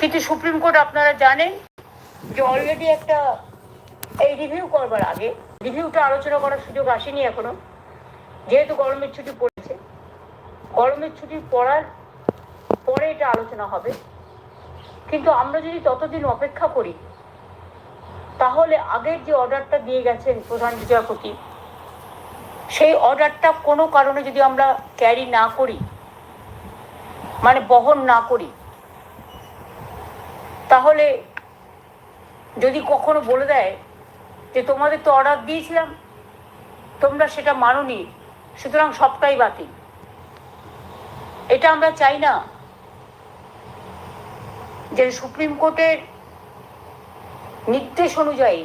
কিন্তু supreme court আপনারা জানেন যে অলরেডি একটা, এই রিভিউ করবার আগে রিভিউটা আলোচনা করার সুযোগ আসেনি এখনও। যেহেতু গরমের ছুটি পড়েছে, গরমের ছুটি পড়ার পরে এটা আলোচনা হবে। কিন্তু আমরা যদি ততদিন অপেক্ষা করি, তাহলে আগের যে অর্ডারটা দিয়ে গেছেন প্রধান বিচারপতি, সেই অর্ডারটা কোনো কারণে যদি আমরা ক্যারি না করি মানে বহন না করি তাহলে যদি কখনো বলে দেয় যে তোমাদের তো অর্ডার দিয়েছিলাম, তোমরা সেটা মানোনি, সুতরাং সবটাই বাতিল। এটা আমরা চাই না যে সুপ্রিম কোর্টের নির্দেশ অনুযায়ী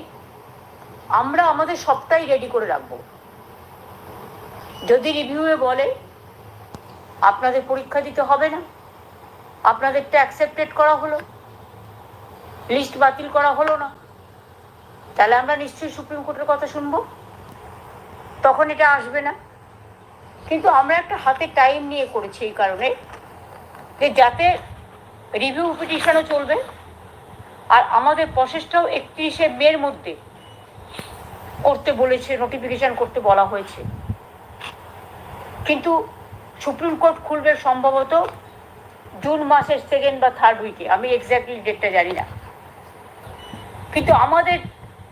আমরা আমাদের সবটাই রেডি করে রাখব। যদি রিভিউয়ে বলে, আপনাদের পরীক্ষা দিতে হবে না আপনাদেরটা অ্যাকসেপ্টেড করা হলো। লিস্ট বাতিল করা হলো না। তাহলে আমরা নিশ্চয়ই সুপ্রিম কোর্টের কথা শুনব। তখন এটা আসবে না। কিন্তু আমরা একটা হাতে টাইম নিয়ে করেছি এই কারণে যে যাতে রিভিউ পিটিশনও চলবে। আর আমাদের প্রসেসটাও একত্রিশে মের মধ্যে করতে বলেছে নোটিফিকেশন করতে বলা হয়েছে। কিন্তু সুপ্রিম কোর্ট খুলবে সম্ভবত জুন মাসের সেকেন্ড বা থার্ড উইকে আমি এক্স্যাক্টলি ডেটটা জানি না। কিন্তু আমাদের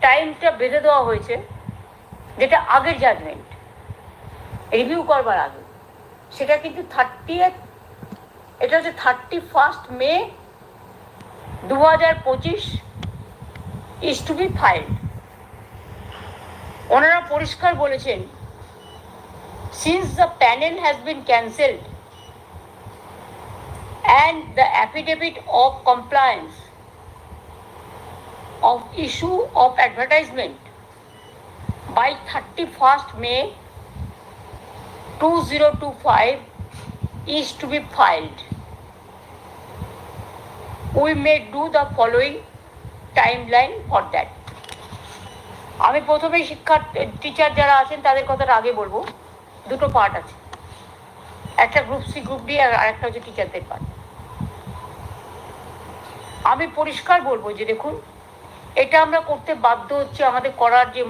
টাইমটা বেঁধে দেওয়া হয়েছে যেটা আগের জাজমেন্ট রিভিউ করবার আগে। সেটা কিন্তু থার্টি এটা হচ্ছে থার্টি ফার্স্ট মে দু হাজার পঁচিশ ইস টু বি ফাইল্ড ওনারা পরিষ্কার বলেছেন, since the panel has been cancelled and the affidavit of compliance of issue of advertisement by 31st May 2025 is to be filed. We may do the following timeline for that. আমি প্রথমেই শিক্ষা teacher যারা আছেন তাদের কথাটা আগে বলব দুটো পার্ট আছে একটা গ্রুপ সি গ্রুপ ডি আর আরেকটা হচ্ছে টিচারদের পার্ট আমি পরিষ্কার বলব যে দেখুন এটা আমরা করতে বাধ্য হচ্ছে, আমাদের করার যে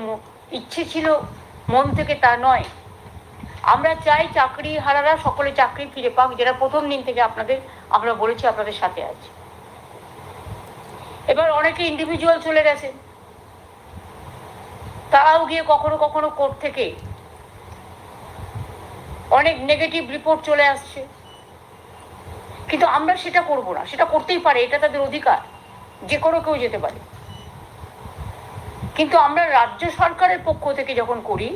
ইচ্ছে ছিল, মন থেকে তা নয়। আমরা চাই চাকরি হারারা সকলে চাকরি ফিরে পাক, যেটা প্রথম দিন থেকে আপনাদের, আমরা বলেছি, আপনাদের সাথে আছে। এবার অনেকে ইন্ডিভিজুয়াল চলে গেছে। তারাও গিয়ে কখনো কখনো কোর্ট থেকে অনেক নেগেটিভ রিপোর্ট চলে আসছে। কিন্তু আমরা সেটা করব না, সেটা করতেই পারে, এটা তাদের অধিকার, যে কোনো কেউ যেতে পারে। কিন্তু আমরা রাজ্য সরকারের পক্ষ থেকে যখন করি,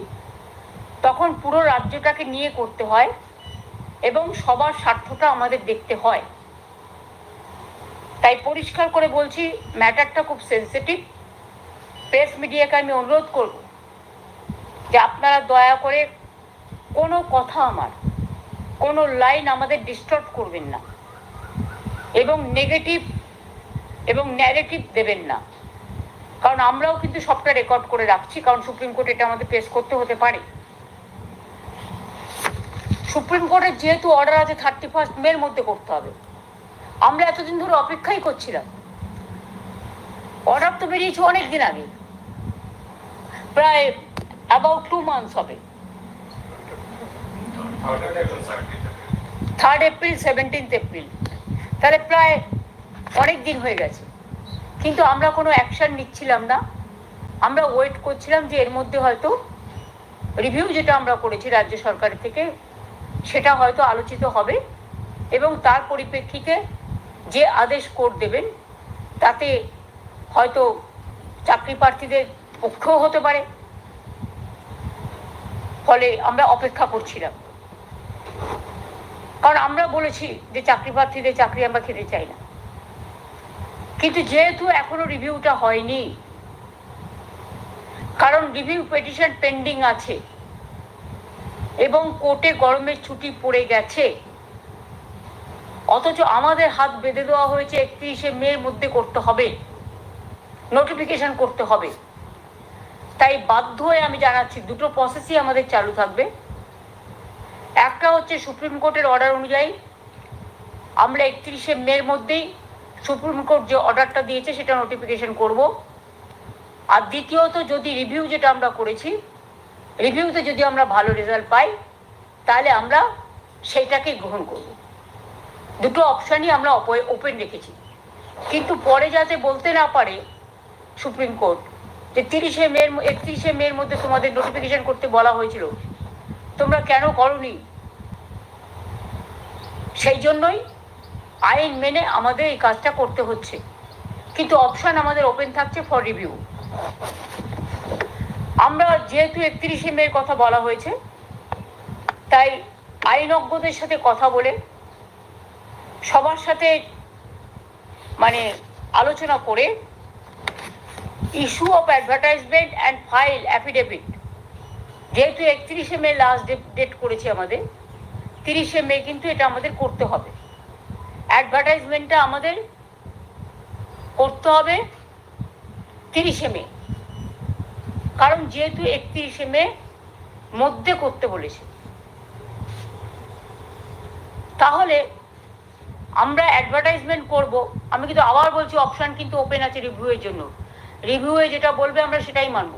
তখন পুরো রাজ্যটাকে নিয়ে করতে হয় এবং সবার স্বার্থটা আমাদের দেখতে হয়। তাই পরিষ্কার করে বলছি, ম্যাটারটা খুব সেন্সিটিভ। প্রেস মিডিয়াকে আমি অনুরোধ করব যে আপনারা দয়া করে কোনো কথা আমার, কোনো লাইন আমাদের ডিস্টার্ব করবেন না এবং নেগেটিভ এবং ন্যারেটিভ দেবেন না। কারণ আমরাও কিন্তু সবটা রেকর্ড করে রাখছি, কারণ সুপ্রিম কোর্ট এটা আমাদের পেশ করতে হতে পারে। সুপ্রিম কোর্টের যেহেতু অর্ডার আছে থার্টি ফার্স্ট মের মধ্যে করতে হবে। আমরা এতদিন ধরে অপেক্ষাই করছিলাম। অর্ডার তো বেরিয়েছে অনেক দিন আগে। প্রায় অ্যাবাউট টু মান্থস হবে। থার্ড এপ্রিল সেভেন্টিন্থ এপ্রিল তাহলে প্রায় অনেক দিন হয়ে গেছে। কিন্তু আমরা কোনো অ্যাকশন নিচ্ছিলাম না। আমরা ওয়েট করছিলাম যে এর মধ্যে হয়তো রিভিউ যেটা আমরা করেছি রাজ্য সরকার থেকে, সেটা হয়তো আলোচিত হবে এবং তার পরিপ্রেক্ষিতে যে আদেশ কোর্ট দেবেন, তাতে হয়তো চাকরি প্রার্থীদের পক্ষেও হতে পারে। ফলে আমরা অপেক্ষা করছিলাম। কারণ আমরা বলেছি যে চাকরি প্রার্থীদের চাকরি আমরা খেতে চাই না। কিন্তু যেহেতু এখনও রিভিউটা হয়নি, কারণ রিভিউ পেটিশন পেন্ডিং আছে, এবং কোর্টে গরমের ছুটি পড়ে গেছে, অথচ আমাদের হাত বেঁধে দেওয়া হয়েছে একত্রিশে মের মধ্যে করতে হবে নোটিফিকেশন করতে হবে। তাই বাধ্য হয়ে আমি জানাচ্ছি, দুটো প্রসেসই আমাদের চালু থাকবে। একটা হচ্ছে সুপ্রিম কোর্টের অর্ডার অনুযায়ী, আমরা একত্রিশে মের মধ্যেই সুপ্রিম কোর্ট যে অর্ডারটা দিয়েছে সেটা নোটিফিকেশন করব। আর দ্বিতীয়ত যদি রিভিউ যেটা আমরা করেছি রিভিউতে যদি আমরা ভালো রেজাল্ট পাই, তাহলে আমরা সেইটাকে গ্রহণ করব। দুটো অপশানই আমরা ওপেন রেখেছি। কিন্তু পরে যাতে বলতে না পারে সুপ্রিম কোর্ট, যে তিরিশে মের একত্রিশে মের মধ্যে তোমাদের নোটিফিকেশন করতে বলা হয়েছিল, তোমরা কেন করনি? সেই জন্যই আইন মেনে আমাদের এই কাজটা করতে হচ্ছে। কিন্তু অপশান আমাদের ওপেন থাকছে ফর রিভিউ আমরা যেহেতু একত্রিশে মের কথা বলা হয়েছে, তাই আইনজ্ঞদের সাথে কথা বলে, সবার সাথে মানে আলোচনা করে issue of advertisement and file affidavit যেহেতু একত্রিশে মে লাস্ট ডেট করেছে আমাদের, তিরিশে মে কিন্তু এটা আমাদের করতে হবে। অ্যাডভার্টাইজমেন্টটা আমাদের করতে হবে তিরিশে মে। কারণ যেহেতু একত্রিশে মে মধ্যে করতে বলেছে। তাহলে আমরা অ্যাডভার্টাইজমেন্ট করব। আমি কিন্তু আবার বলছি অপশান কিন্তু ওপেন আছে রিভিউয়ের জন্য। রিভিউয়ে যেটা বলবে আমরা সেটাই মানব।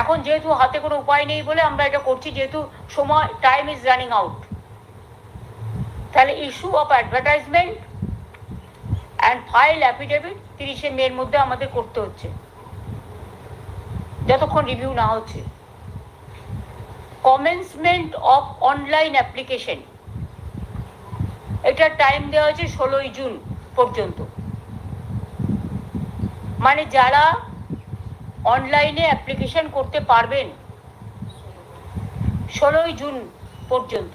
এখন যেহেতু হাতে কোনো উপায় নেই বলে আমরা এটা করছি, যেহেতু সময় টাইম ইজ রানিং আউট তাহলে issue of advertisement and file affidavit তিরিশে মের মধ্যে আমাদের করতে হচ্ছে। যতক্ষণ রিভিউ না হচ্ছে। কমেন্সমেন্ট অফ অনলাইন অ্যাপ্লিকেশন এটার টাইম দেওয়া হয়েছে ষোলোই জুন পর্যন্ত। মানে যারা অনলাইনে অ্যাপ্লিকেশন করতে পারবেন, ষোলোই জুন পর্যন্ত।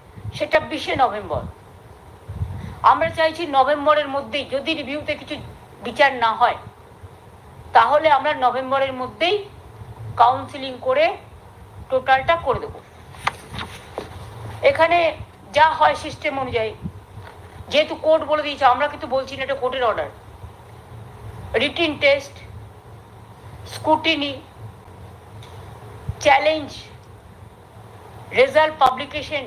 সেটা বিশে নভেম্বর। আমরা চাইছি নভেম্বরের মধ্যেই যদি রিভিউতে কিছু বিচার না হয়, তাহলে আমরা নভেম্বরের মধ্যেই কাউন্সিলিং করে টোটালটা করে দেব। এখানে যা হয় সিস্টেম অনুযায়ী, যেহেতু কোর্ট বলে দিয়েছে, আমরা কিন্তু বলছি না এটা কোর্টের order written test scrutiny challenge result publication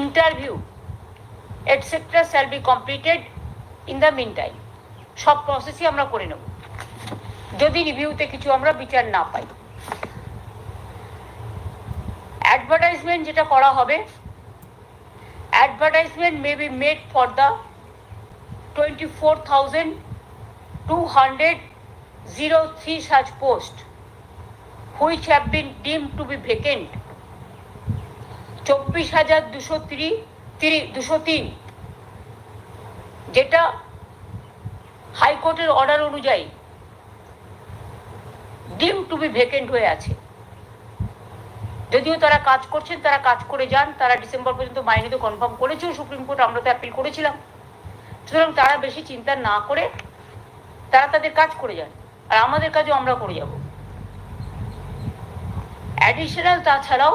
interview etcetera shall be completed in the meantime সব প্রসেসই আমরা করে নেব। যদি রিভিউতে কিছু আমরা বিচার না পাই। অ্যাডভার্টাইজমেন্ট যেটা করা হবে advertisement may be made for the 24,203 such post which have been deemed to be vacant চব্বিশ হাজার দুশো দুশো তিন, যেটা হাইকোর্টের অর্ডার অনুযায়ী ডিম টু বি ভেকেন্ট হয়ে আছে। যদিও তারা কাজ করছেন, তারা কাজ করে যান, তারা ডিসেম্বর পর্যন্ত মাইনে তো কনফার্ম করেছেও, সুপ্রিম কোর্ট আমরা তো অ্যাপিল করেছিলাম। সুতরাং তারা বেশি চিন্তা না করে তারা তাদের কাজ করে যান, আর আমাদের কাজও আমরা করে যাব। অ্যাডিশনাল তাছাড়াও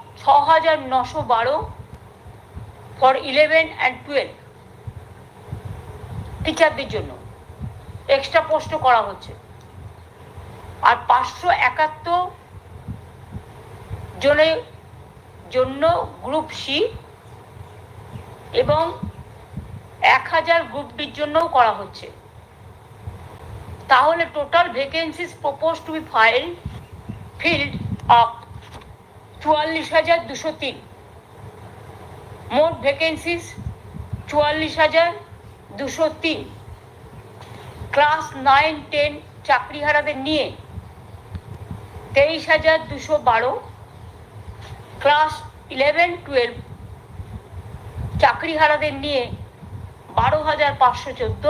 ছ হাজার নশো বারো ফর ইলেভেন অ্যান্ড টুয়েলভ টিচারদের জন্য এক্সট্রা পোস্টও করা হচ্ছে। আর পাঁচশো একাত্তর জনের জন্য গ্রুপ সি এবং এক হাজার গ্রুপ ডির জন্যও করা হচ্ছে। তাহলে total vacancies propose to be file filled of চুয়াল্লিশ হাজার দুশো তিন। মোট ভ্যাকেন্সিস চুয়াল্লিশ হাজার দুশো তিন। ক্লাস নাইন টেন চাকরিহারাদের নিয়ে তেইশ হাজার দুশো বারো। ক্লাস ইলেভেন টুয়েলভ চাকরিহারাদের নিয়ে বারো হাজার পাঁচশো চোদ্দ।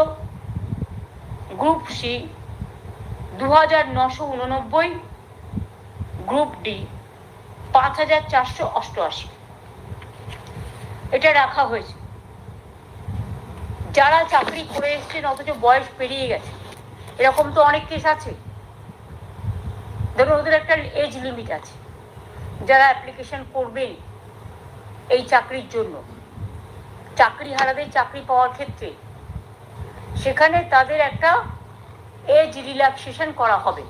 গ্রুপ সি দু হাজার নশো উননব্বই। গ্রুপ ডি পাঁচ হাজার চারশো অষ্টআশি। এটা রাখা হয়েছে। যারা চাকরি করে এসছেন, অথচ বয়স পেরিয়ে গেছে, এরকম তো অনেক কেস আছে। ধরুন ওদের একটা এজ লিমিট আছে। যারা অ্যাপ্লিকেশন করবেন এই চাকরির জন্য, চাকরি হারাদের চাকরি পাওয়ার ক্ষেত্রে, সেখানে তাদের একটা এজ রিল্যাক্সেশন করা হবে।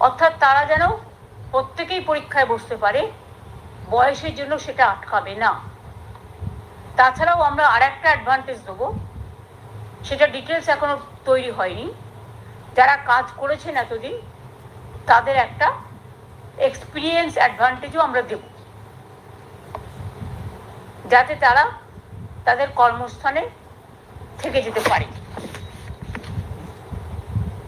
অর্থাৎ তারা যেন প্রত্যেকেই পরীক্ষায় বসতে পারে, বয়সের জন্য সেটা আটকাবে না। তাছাড়াও আমরা আর একটা অ্যাডভান্টেজ দেবো, সেটা ডিটেলস এখনও তৈরি হয়নি। যারা কাজ করেছেন এতদিন, তাদের একটা এক্সপিরিয়েন্স অ্যাডভান্টেজও আমরা দেব। যাতে তারা তাদের কর্মস্থানে থেকে যেতে পারে।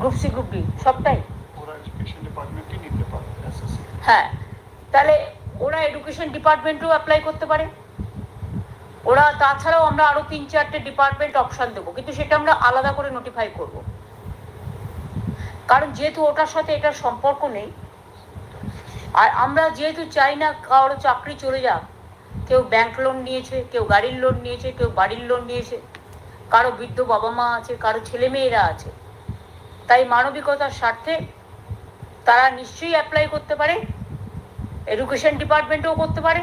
গ্রুপ সি গ্রুপ সবটাই হ্যাঁ তাহলে ওরা এডুকেশন ডিপার্টমেন্টেও অ্যাপ্লাই করতে পারে। ওরা তাছাড়াও আমরা আরও তিন চারটে ডিপার্টমেন্ট অপশন দেবো কিন্তু সেটা আমরা আলাদা করে নোটিফাই করব। কারণ যেহেতু ওটার সাথে এটার সম্পর্ক নেই আর আমরা যেহেতু চাই না কারও চাকরি চলে যাক কেউ ব্যাংক লোন নিয়েছে কেউ গাড়ির লোন নিয়েছে কেউ বাড়ির লোন নিয়েছে কারও বৃদ্ধ বাবা মা আছে কারও ছেলে মেয়েরা আছে তাই মানবিকতার স্বার্থে তারা নিশ্চয়ই অ্যাপ্লাই করতে পারে এডুকেশন ডিপার্টমেন্টেও করতে পারে,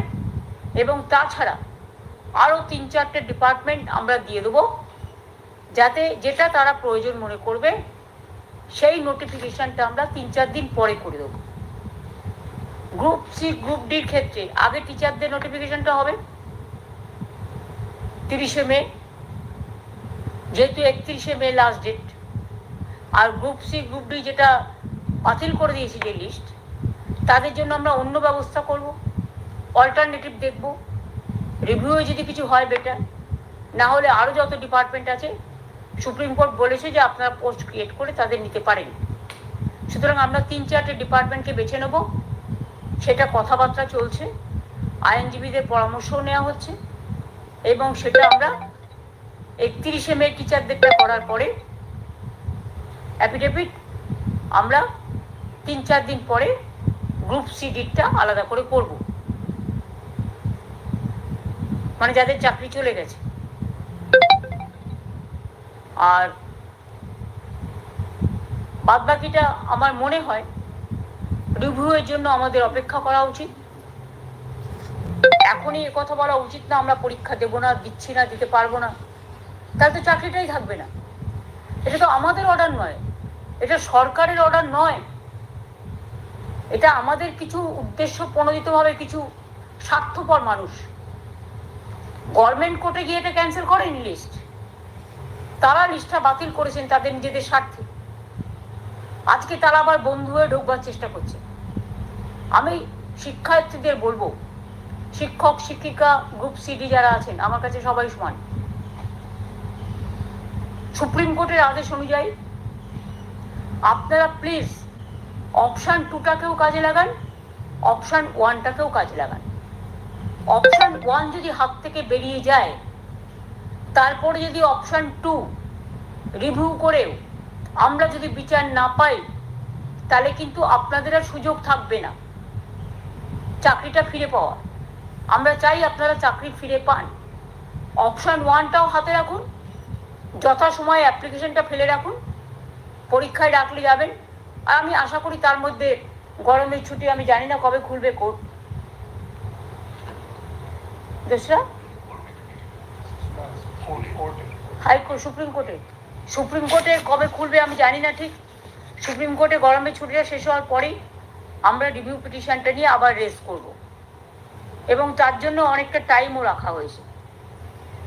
এবং তাছাড়া আরও তিন চারটে ডিপার্টমেন্ট আমরা দিয়ে দেবো, যাতে যেটা তারা প্রয়োজন মনে করবে, সেই নোটিফিকেশনটা আমরা তিন চার দিন পরে করে দেবো। গ্রুপ সি গ্রুপ ডির ক্ষেত্রে আগে টিচারদের নোটিফিকেশনটা হবে, তিরিশে মে, যেহেতু একত্রিশে মে লাস্ট ডেট আর গ্রুপ সি গ্রুপ ডি যেটা বাতিল করে দিয়েছি যে লিস্ট তাদের জন্য আমরা অন্য ব্যবস্থা করব অল্টারনেটিভ দেখব রিভিউ যদি কিছু হয় বেটার না হলে আরও যত ডিপার্টমেন্ট আছে, সুপ্রিম কোর্ট বলেছে যে আপনারা পোস্ট ক্রিয়েট করে তাদের নিতে পারেন। সুতরাং আমরা তিন চারটে ডিপার্টমেন্টকে বেছে নেব, সেটা কথাবার্তা চলছে, আইনজীবীদের পরামর্শও নেওয়া হচ্ছে, এবং সেটা আমরা একত্রিশে মে টিচারদেরটা করার পরে অ্যাফিডেভিট আমরা তিন চার দিন পরে গ্রুপ সি ডিটটা আলাদা করে করব। মানে যাদের চাকরি চলে গেছে। আর বাদ বাকিটা আমার মনে হয় রিভিউয়ের জন্য আমাদের অপেক্ষা করা উচিত। এখনই এ কথা বলা উচিত না, আমরা পরীক্ষা দেবো না, দিচ্ছি না, দিতে পারব না। তাহলে তো চাকরিটাই থাকবে না। এটা তো আমাদের অর্ডার নয়। এটা সরকারের অর্ডার নয়। এটা আমাদের কিছু উদ্দেশ্য প্রণোদিতভাবে কিছু স্বার্থপর মানুষ। গভর্নমেন্ট কোর্টে গিয়ে এটা ক্যান্সেল করেনি লিস্ট তারা লিস্টটা বাতিল করেছেন তাদের নিজেদের স্বার্থে। আজকে তারা আবার বন্ধু হয়ে ঢুকবার চেষ্টা করছে। আমি শিক্ষার্থীদের বলব, শিক্ষক, শিক্ষিকা গ্রুপ সিডি যারা আছেন, আমার কাছে সবাই সমান। সুপ্রিম কোর্টের আদেশ অনুযায়ী আপনারা প্লিজ অপশান টুটাকেও কাজে লাগান অপশান ওয়ানটাকেও কাজে লাগান। অপশান ওয়ান যদি হাত থেকে বেরিয়ে যায়, তারপরে যদি অপশান টু রিভিউ করেও আমরা যদি বিচার না পাই, তাহলে কিন্তু আপনাদের আর সুযোগ থাকবে না। চাকরিটা ফিরে পাওয়া। আমরা চাই আপনারা চাকরি ফিরে পান। অপশন ওয়ানটাও হাতে রাখুন, যথাসময়ে অ্যাপ্লিকেশনটা ফেলে রাখুন। পরীক্ষায় ডাকলে যাবেন। আর আমি আশা করি তার মধ্যে গরমের ছুটি আমি জানি না কবে খুলবে কোর্ট। দোসরা? হাইকোর্ট সুপ্রিম কোর্টে। সুপ্রিম কোর্টে কবে খুলবে আমি জানি না ঠিক। সুপ্রিম কোর্টে গরমের ছুটিটা শেষ হওয়ার পরেই আমরা রিভিউ পিটিশনটা নিয়ে আবার রেস করব। এবং তার জন্য অনেকটা টাইমও রাখা হয়েছে।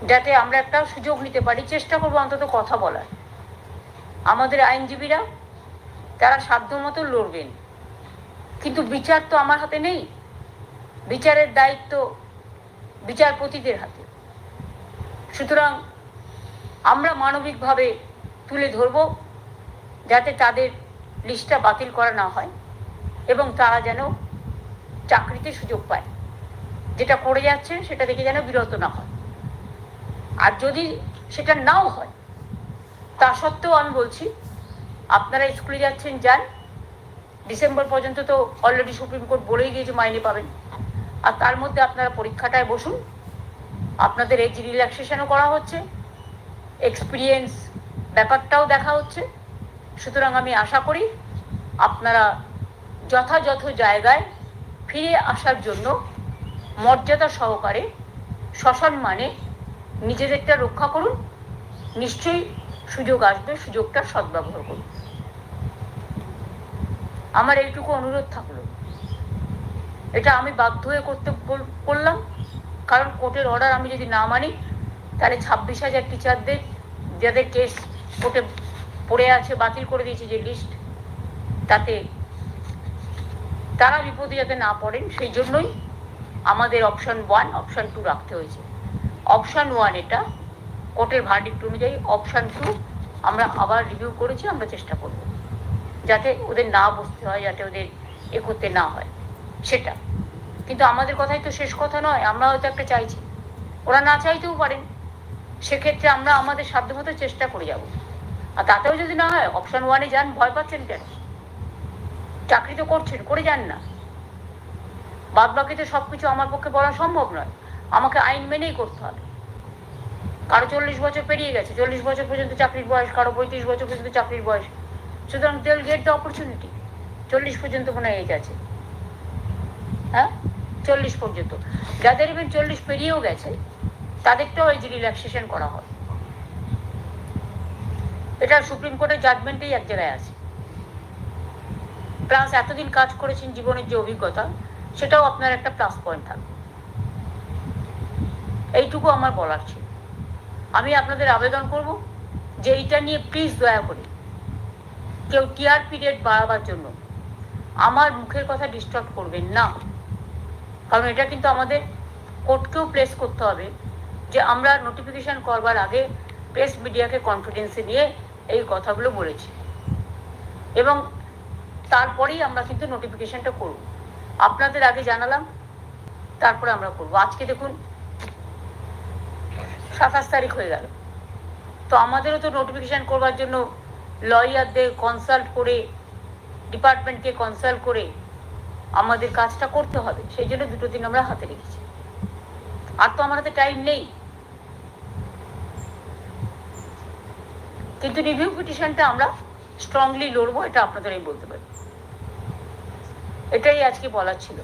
যাতে আমরা একটা সুযোগ নিতে পারি। চেষ্টা করব অন্তত কথা বলার। আমাদের আইনজীবীরা, তারা সাধ্যমতো লড়বেন। কিন্তু বিচার তো আমার হাতে নেই। বিচারের দায়িত্ব বিচারপতিদের হাতে। সুতরাং আমরা মানবিকভাবে তুলে ধরব, যাতে তাদের লিস্টটা বাতিল করা না হয় এবং তারা যেন চাকরিতে সুযোগ পায়। যেটা করে যাচ্ছে সেটা দেখে যেন বিরত না হয়। আর যদি সেটা নাও হয় তা সত্ত্বেও আমি বলছি, আপনারা স্কুলে যাচ্ছেন, যান। ডিসেম্বর পর্যন্ত তো অলরেডি সুপ্রিম কোর্ট বলেই দিয়েছে মাইনে পাবেন। আর তার মধ্যে আপনারা পরীক্ষাটায় বসুন। আপনাদের এজ রিল্যাক্সেশনও করা হচ্ছে এক্সপিরিয়েন্স ব্যাপারটাও দেখা হচ্ছে। সুতরাং আমি আশা করি আপনারা যথাযথ জায়গায় ফিরে আসার জন্য মর্যাদা সহকারে, সসম্মানে নিজেদেরটা রক্ষা করুন। নিশ্চয়ই সুযোগ আসবে, সুযোগটা সদ্ব্যবহার করুন। আমার এইটুকু অনুরোধ থাকল। এটা আমি বাধ্য হয়ে করতে করলাম। কারণ কোর্টের অর্ডার আমি যদি না মানি, তাহলে ছাব্বিশ হাজার টিচারদের যাদের কেস কোর্টে পড়ে আছে, বাতিল করে দিয়েছে যে লিস্ট তাতে তারা বিপদে যাতে না পড়েন, সেই জন্যই আমাদের অপশন ওয়ান অপশন টু রাখতে হয়েছে। অপশন ওয়ান এটা কোর্টের ভার্ডিক্ট অনুযায়ী অপশান টু আমরা আবার রিভিউ করেছি, আমরা চেষ্টা করব। যাতে ওদের না বসতে হয়, যাতে ওদের এ করতে না হয়। সেটা। কিন্তু আমাদের কথাই তো শেষ কথা নয় আমরা হয়তো একটা চাইছি। ওরা না চাইতেও পারেন। সেক্ষেত্রে আমরা আমাদের সাধ্যমতো চেষ্টা করে যাব। আর তাতেও যদি না হয় অপশন ওয়ানে যান, ভয় পাচ্ছেন কেন? চাকরি তো করছেন, করে যান না। বাদ বাকিতে সব কিছু আমার পক্ষে বলা সম্ভব নয়। আমাকে আইন মেনেই করতে হবে। কারও চল্লিশ বছর পেরিয়ে গেছে, চল্লিশ বছর পর্যন্ত চাকরির বয়স, কারও পঁয়ত্রিশ বছর পর্যন্ত চাকরির বয়স। সুতরাং দেল গেট দ্য অপরচুনিটি চল্লিশ পর্যন্ত মনে এজ আছে। হ্যাঁ? চল্লিশ পর্যন্ত। যাদের ইভেন চল্লিশ পেরিয়েও গেছে তাদেরটাও এই যে রিল্যাক্সেশন করা হয়। এটা সুপ্রিম কোর্টের জাজমেন্টেই এক জায়গায় আছে। প্লাস এতদিন কাজ করেছেন জীবনের যে অভিজ্ঞতা, সেটাও আপনার একটা প্লাস পয়েন্ট থাকবে। এইটুকু আমার বলার ছিল। আমি আপনাদের আবেদন করব যে এইটা নিয়ে প্লিজ দয়া করে কেউ টিআর পিরিয়ড বাড়াবার জন্য আমার মুখের কথা ডিস্টার্ব করবেন না। কারণ এটা কিন্তু আমাদের কোর্টকেও প্লেস করতে হবে যে আমরা নোটিফিকেশন করবার আগে প্রেস মিডিয়াকে কনফিডেন্সে নিয়ে এই কথাগুলো বলেছি। এবং তারপরেই আমরা কিন্তু নোটিফিকেশনটা করব। আপনাদের আগে জানালাম, তারপরে আমরা করব। আজকে দেখুন সাতাশ তারিখ হয়ে গেল। তো আমাদেরও তো নোটিফিকেশন করবার জন্য লয়ারদের কনসাল্ট করে ডিপার্টমেন্টকে কনসাল্ট করে আমাদের কাজটা করতে হবে। সেই জন্য দুটো দিন আমরা হাতে রেখেছি। আর তো আমার হাতে টাইম নেই। কিন্তু রিভিউ পিটিশনটা আমরা স্ট্রংলি লড়বো, এটা আপনাদের আমি বলতে পারি। এটাই আজকে বলার ছিল।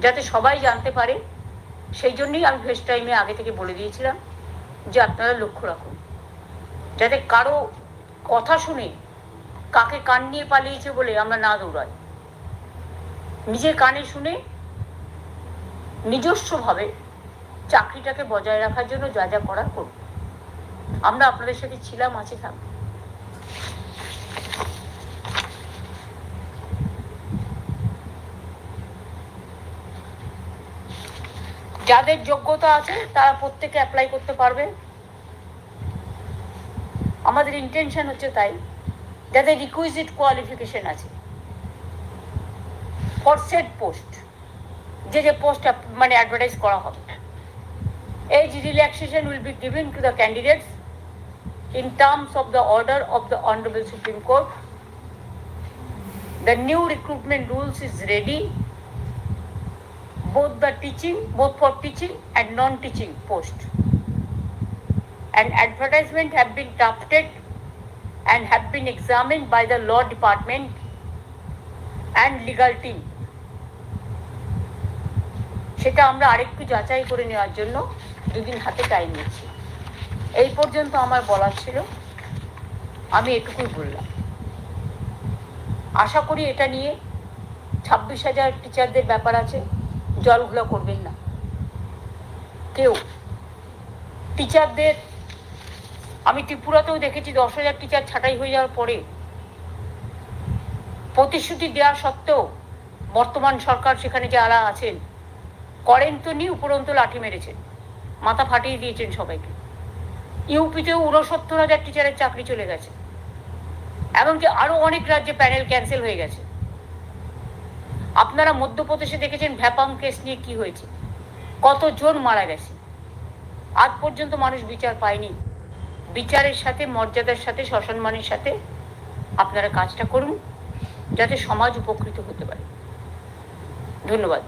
যাতে সবাই জানতে পারে, সেই জন্যই আমি ফেস টাইমে আগে থেকে বলে দিয়েছিলাম। যে আপনারা লক্ষ্য রাখুন। যাতে কারও কথা শুনে কাকে কান নিয়ে পালিয়েছে বলে আমরা না দৌড়াই। নিজের কানে শুনে নিজস্বভাবে চাকরিটাকে বজায় রাখার জন্য যা যা করার করব আমরা আপনাদের সাথে ছিলাম, আছে থাকব যাদের যোগ্যতা আছে তারা প্রত্যেকে অ্যাপ্লাই করতে পারবে। আমাদের ইন্টেনশন হচ্ছে তাই যাদের রিকুইজিট কোয়ালিফিকেশন আছে। ফর সেট পোস্ট যে যে পোস্ট মানে অ্যাডভার্টাইজ করা হবে। Age relaxation will be given to the candidates in terms of the order of the Honorable Supreme Court. The new recruitment rules is ready, both the teaching, both for teaching and non-teaching post. An advertisement have been drafted and have been examined by the law department and legal team. সেটা আমরা আরেকটু যাচাই করে নেওয়ার জন্য দুদিন হাতে time নিচ্ছি এই পর্যন্ত আমার বলার ছিল আমি এটুকুই বললাম আশা করি এটা নিয়ে ছাব্বিশ হাজার টিচারদের ব্যাপার আছে জলগুলো করবেন না। কেউ। টিচারদের আমি ত্রিপুরাতেও দেখেছি, দশ হাজার টিচার ছাঁটাই হয়ে যাওয়ার পরে প্রতিশ্রুতি দেওয়া সত্ত্বেও বর্তমান সরকার সেখানে যারা আছেন, করেন তো নি, উপরন্ত লাঠি মেরেছেন মাথা ফাটিয়ে দিয়েছেন সবাইকে। ইউপিতেও উনসত্তর হাজার টিচারের চাকরি চলে গেছে। এমনকি আরও অনেক রাজ্যে প্যানেল ক্যান্সেল হয়ে গেছে। আপনারা মধ্যপ্রদেশে দেখেছেন ভ্যাপাম কেস নিয়ে কি হয়েছে? কতজন মারা গেছে? আজ পর্যন্ত মানুষ বিচার পায়নি। বিচারের সাথে, মর্যাদার সাথে, সসম্মানের সাথে আপনারা কাজটা করুন, যাতে সমাজ উপকৃত হতে পারে। ধন্যবাদ।